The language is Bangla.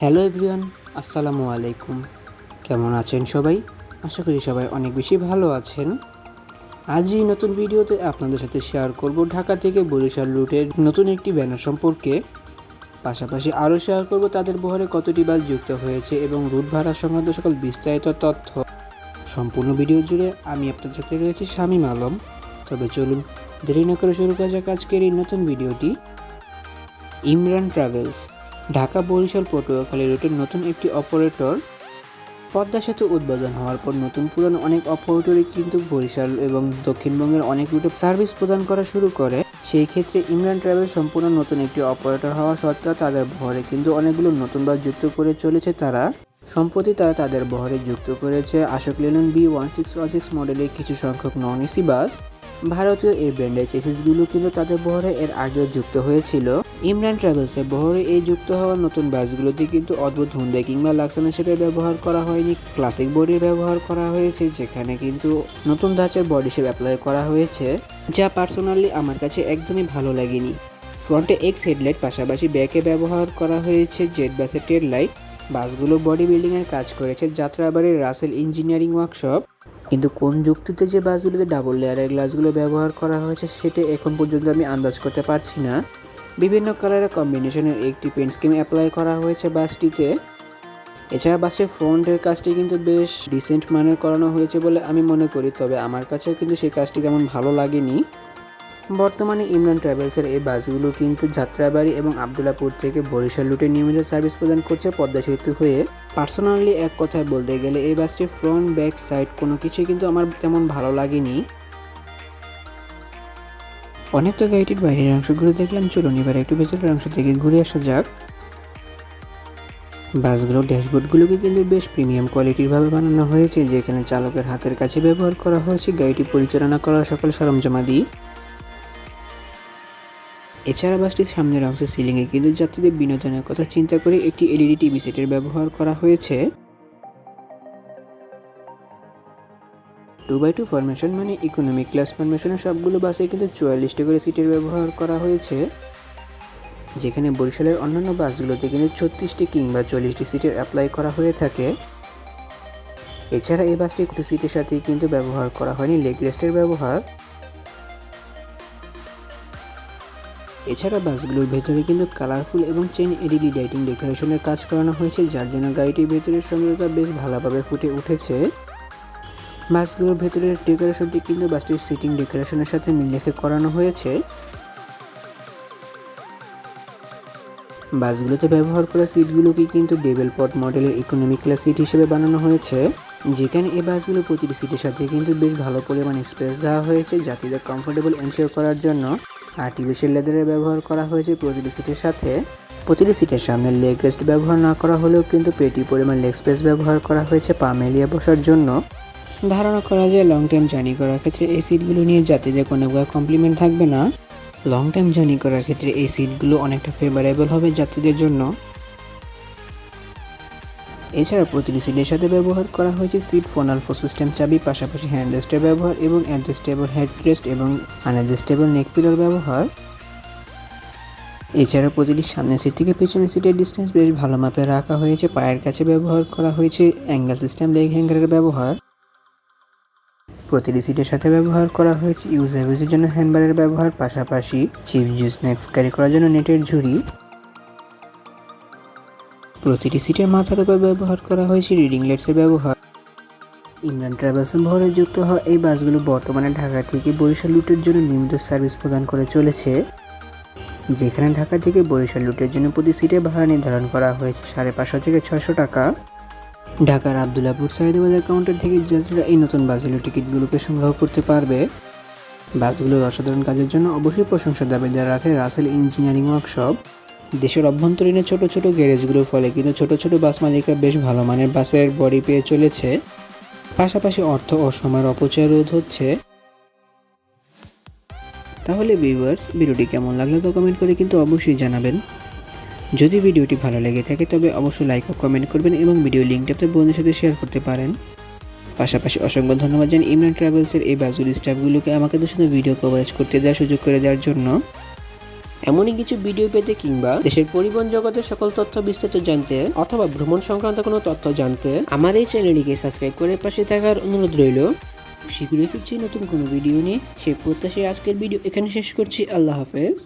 হ্যালো এভরিওয়ান, আসসালামু আলাইকুম। কেমন আছেন সবাই? আশা করি সবাই অনেক বেশি ভালো আছেন। আজ এই নতুন ভিডিওতে আপনাদের সাথে শেয়ার করব ঢাকা থেকে বরিশাল রুটের নতুন একটি ব্যানার সম্পর্কে। পাশাপাশি আরও শেয়ার করব তাদের বহরে কতটি বাস যুক্ত হয়েছে এবং রুট ভাড়া সংক্রান্ত সকল বিস্তারিত তথ্য। সম্পূর্ণ ভিডিও জুড়ে আমি আপনাদের সাথে রয়েছি শামীম আলম। তবে চলুন দেরি না করে শুরু করা যাক আজকের এই নতুন ভিডিওটি ইমরান ট্রাভেলস ঢাকা বরিশাল পটুয়াখালী রুটের নতুন একটি অপারেটর পদ্মা সেতু উদ্বোধন হওয়ার পর নতুন পুরানো অনেক অপারেটরই কিন্তু বরিশাল এবং দক্ষিণবঙ্গের অনেক রুটে সার্ভিস প্রদান করা শুরু করে। সেই ক্ষেত্রে ইমরান ট্রাভেল সম্পূর্ণ নতুন একটি অপারেটর হওয়া সত্ত্বেও তাদের বহরে কিন্তু অনেকগুলো নতুন বাস যুক্ত করে চলেছে তারা। সম্প্রতি তারা তাদের বহরে যুক্ত করেছে Ashok Leyland B one six one six মডেলের কিছু সংখ্যক নন এসি বাস ভারতীয় এই ব্র্যান্ডের চেসিসগুলো কিন্তু তাদের বহরে এর আগেও যুক্ত হয়েছিল। ইমরান ট্রাভেলসের বহরে এই যুক্ত হওয়া নতুন বাসগুলোতে কিন্তু অদ্ভুত হুন্ডাই কিংবা লাক্সানা হিসেবে ব্যবহার করা হয়নি। ক্লাসিক বডির ব্যবহার করা হয়েছে, যেখানে কিন্তু নতুন ধাঁচের বডি শেপ অ্যাপ্লাই করা হয়েছে, যা পার্সোনালি আমার কাছে একদমই ভালো লাগেনি। ফ্রন্টে এক্স হেডলাইট পাশাপাশি ব্যাকে ব্যবহার করা হয়েছে জেড বাসের টেড লাইট বাসগুলো বডি বিল্ডিংয়ের কাজ করেছে, যাত্রাবাড়ির রাসেল ইঞ্জিনিয়ারিং ওয়ার্কশপ কিন্তু কোন যুক্তিতে যে বাসগুলোতে ডাবল লেয়ারের গ্লাসগুলো ব্যবহার করা হয়েছে সেটা এখন পর্যন্ত আমি আন্দাজ করতে পারছি না। বিভিন্ন কালারের কম্বিনেশনের একটি পেন্ট স্কিম অ্যাপ্লাই করা হয়েছে বাসটিতে। এছাড়া বাসের ফ্রন্টের কাজটি কিন্তু বেশ ডিসেন্ট মানের করানো হয়েছে বলে আমি মনে করি, তবে আমার কাছেও কিন্তু সেই কাজটি তেমন ভালো লাগেনি। বর্তমানে ইমরান ট্রাভেলসের এই বাসগুলো কিন্তু যাত্রাবাড়ি এবং আবদুল্লাপুর থেকে বরিশাল রুটে নিয়মিত সার্ভিস প্রদান করছে পদ্মা সেতু হয়ে। পার্সোনালি এক কথায় বলতে গেলে এই বাসটির ফ্রন্ট, ব্যাক, সাইড কোনো কিছুই কিন্তু আমার তেমন ভালো লাগেনি। অনেক তো গাড়িটির বাইরের অংশগুলো দেখলাম, চলুন এবার একটু ভেতরের অংশ থেকে ঘুরে আসা যাক। বাসগুলোর ড্যাশবোর্ডগুলোকে কিন্তু বেশ প্রিমিয়াম কোয়ালিটির ভাবে বানানো হয়েছে, যেখানে চালকের হাতের কাছে ব্যবহার করা হয়েছে গাড়িটি পরিচালনা করার সকল সরঞ্জামাদি। এছাড়া বাসটির সামনের অংশে সিলিংয়ে কিন্তু যাত্রীদের বিনোদনের কথা চিন্তা করে একটি এলইডি টিভি সেটের ব্যবহার করা হয়েছে। টু বাই টু ফরমেশন মানে ইকোনমিক ক্লাস ফরমেশনের সবগুলো বাসে কিন্তু চুয়াল্লিশটি করে সিটের ব্যবহার করা হয়েছে। যেখানে বরিশালের অন্যান্য বাসগুলোতে কিন্তু ছত্রিশটি কিংবা চল্লিশটি সিটের অ্যাপ্লাই করা হয়ে থাকে। এছাড়া এই বাসটি একটি সিটের সাথে কিন্তু ব্যবহার করা হয়নি লেগ রেস্টের ব্যবহার। এছাড়া বাসগুলোর ভেতরে কিন্তু কালারফুল এবং চেন এলইডি লাইটিং ডেকোরেশনের কাজ করানো হয়েছে, যার জন্য গাড়িটির ভেতরের সৌন্দর্যতা বেশ ভালোভাবে ফুটে উঠেছে। বাসগুলোর ভেতরের ডেকোরেশনটি কিন্তু বাসটির সিটিং ডেকোরেশনের সাথে মিল রেখে করানো হয়েছে। বাসগুলোতে ব্যবহার করা সিটগুলোকে কিন্তু ডেবেল পট মডেলের ইকোনমিক ক্লাস সিট হিসেবে বানানো হয়েছে, যেখানে এই বাসগুলো প্রতিটি সিটের সাথে কিন্তু বেশ ভালো পরিমাণ স্পেস দেওয়া হয়েছে যাত্রীদের কমফোর্টেবল এনশিওর করার জন্য। আর্টিফিশিয়াল লেদারের ব্যবহার করা হয়েছে প্রতিটি সিটের সাথে। প্রতিটি সিটের সামনে লেগ রেস্ট ব্যবহার না করা হলেও কিন্তু পেটি পরিমাণ লেগ স্পেস ব্যবহার করা হয়েছে পা মেলিয়ে বসার জন্য। ধারণা করা যায় লং টাইম জার্নি করার ক্ষেত্রে এই সিটগুলো নিয়ে যাত্রীদের কোনো কমপ্লিমেন্ট থাকবে না। লং টাইম জার্নি করার ক্ষেত্রে এই সিটগুলো অনেকটা ফেভারেবল হবে যাত্রীদের জন্য। এছাড়া প্রতিটি সিটের সাথে ব্যবহার করা হয়েছে সিট ফোন আলফো সিস্টেম চাবি, পাশাপাশি হ্যান্ড রেস্টের ব্যবহার এবং অ্যাডজাস্টেবল হেড রেস্ট এবং আনঅ্যাডজাস্টেবল নেক পিলার ব্যবহার। এছাড়া প্রতিটি সামনের সিট থেকে পেছনের সিটের ডিস্টেন্স বেশ ভালো মাপে রাখা হয়েছে। পায়ের কাছে ব্যবহার করা হয়েছে অ্যাঙ্গেল সিস্টেম লেগ হ্যাঙ্গারের ব্যবহার। প্রতিটি সিটের সাথে ব্যবহার করা হয়েছে ইউজার ইউজের জন্য হ্যান্ডবারের ব্যবহার, পাশাপাশি চিপ জুস, স্ন্যাক্স ক্যারি করার জন্য নেটের ঝুড়ি। প্রতিটি সিটের মাথার উপর ব্যবহার করা হয়েছে রিডিং লাইটসের ব্যবহার। ইমরান ট্রাভেলস ভরে যুক্ত হওয়া এই বাসগুলো বর্তমানে ঢাকা থেকে বরিশাল রুটের জন্য নিয়মিত সার্ভিস প্রদান করে চলেছে। যেখানে ঢাকা থেকে বরিশাল রুটের জন্য প্রতি সিটের ভাড়া নির্ধারণ করা হয়েছে সাড়ে পাঁচশো থেকে ছয়শো টাকা। ঢাকার আবদুল্লাপুর সাইদাবাজার কাউন্টার থেকে যাত্রীরা এই নতুন বাসগুলোর টিকিটগুলোকে সংগ্রহ করতে পারবে। বাসগুলোর অসাধারণ কাজের জন্য অবশ্যই প্রশংসা দাবিদার রাখে রাসেল ইঞ্জিনিয়ারিং ওয়ার্কশপ। দেশের অভ্যন্তরীণে ছোট ছোট গ্যারেজগুলোর ফলে কিন্তু ছোট ছোট বাস মালিকরা বেশ ভালো মানের বাসের বডি পেয়ে চলেছে। পাশাপাশি অর্থ ও সময়ের অপচয় রোধ হচ্ছে। তাহলে ভিউয়ার্স ভিডিওটি কেমন লাগল তো কমেন্ট করে কিন্তু অবশ্যই জানাবেন। যদি ভিডিওটি ভালো লেগে থাকে, তবে অবশ্যই লাইক ও কমেন্ট করবেন এবং ভিডিও লিঙ্কটা আপনার বন্ধুদের সাথে শেয়ার করতে পারেন। পাশাপাশি অসংখ্য ধন্যবাদ জানি ইমরান ট্রাভেলসের এই বাজুর স্টাফগুলোকে আমাকে তো ভিডিও কভারেজ করতে দেওয়ার সুযোগ করে দেওয়ার জন্য। এমনই কিছু ভিডিও পেতে কিংবা দেশের পরিবহন জগতের সকল তথ্য বিস্তারিত জানতে অথবা ভ্রমণ সংক্রান্ত কোনো তথ্য জানতে আমার এই চ্যানেলটিকে সাবস্ক্রাইব করে পাশে থাকার অনুরোধ রইল। শীঘ্রই ফিরছি নতুন কোনো ভিডিও নিয়ে। সেই প্রত্যাশায় আজকের ভিডিও এখানে শেষ করছি। আল্লাহ হাফেজ।